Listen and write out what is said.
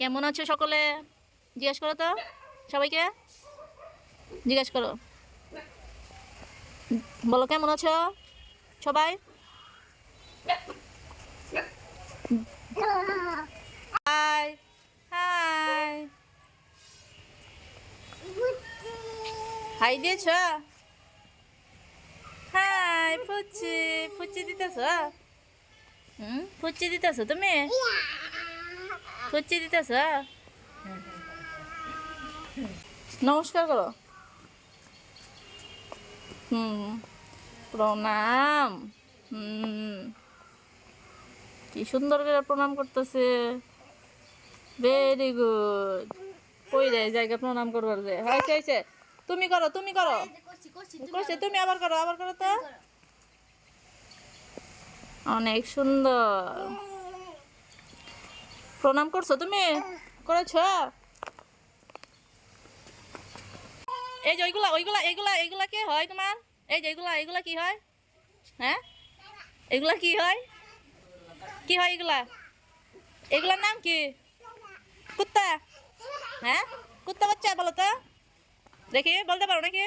কেমন আছো সকলে? জিজ্ঞেস করো তো, সবাইকে। জিজ্ঞেস করো। বলো, কেমন আছো সবাই? Hi hi. দিয়েছ? হাই, ফুচি ফুচি দিতেছ? হুম, ফুচি দিতেছ তুমি? ফুচি দিতেছ নমস্কার করো। হুম, প্রণাম। হুম, কি সুন্দর করে প্রণাম করতেছে। ভেরি গুড কই রে জায়গা প্রণাম করবার যে। হয়েছে হয়েছে। তুমি করো তুমি করো। করছে, তুমি আবার করো আবার করো তো। অনেক সুন্দর। প্রণাম করছ তুমি? করেছ? এই যে ওইগুলা ওইগুলা এইগুলা এইগুলা কি হয় তোমার? এই যে এইগুলা এইগুলা কি হয়? হ্যাঁ? এগুলা কি হয়? কি হয় এগুলা? এগুলার নাম কি? কুত্তা। হ্যাঁ? কুত্তা বাচ্চা বলো তো। দেখি, বলতে পারো নাকি?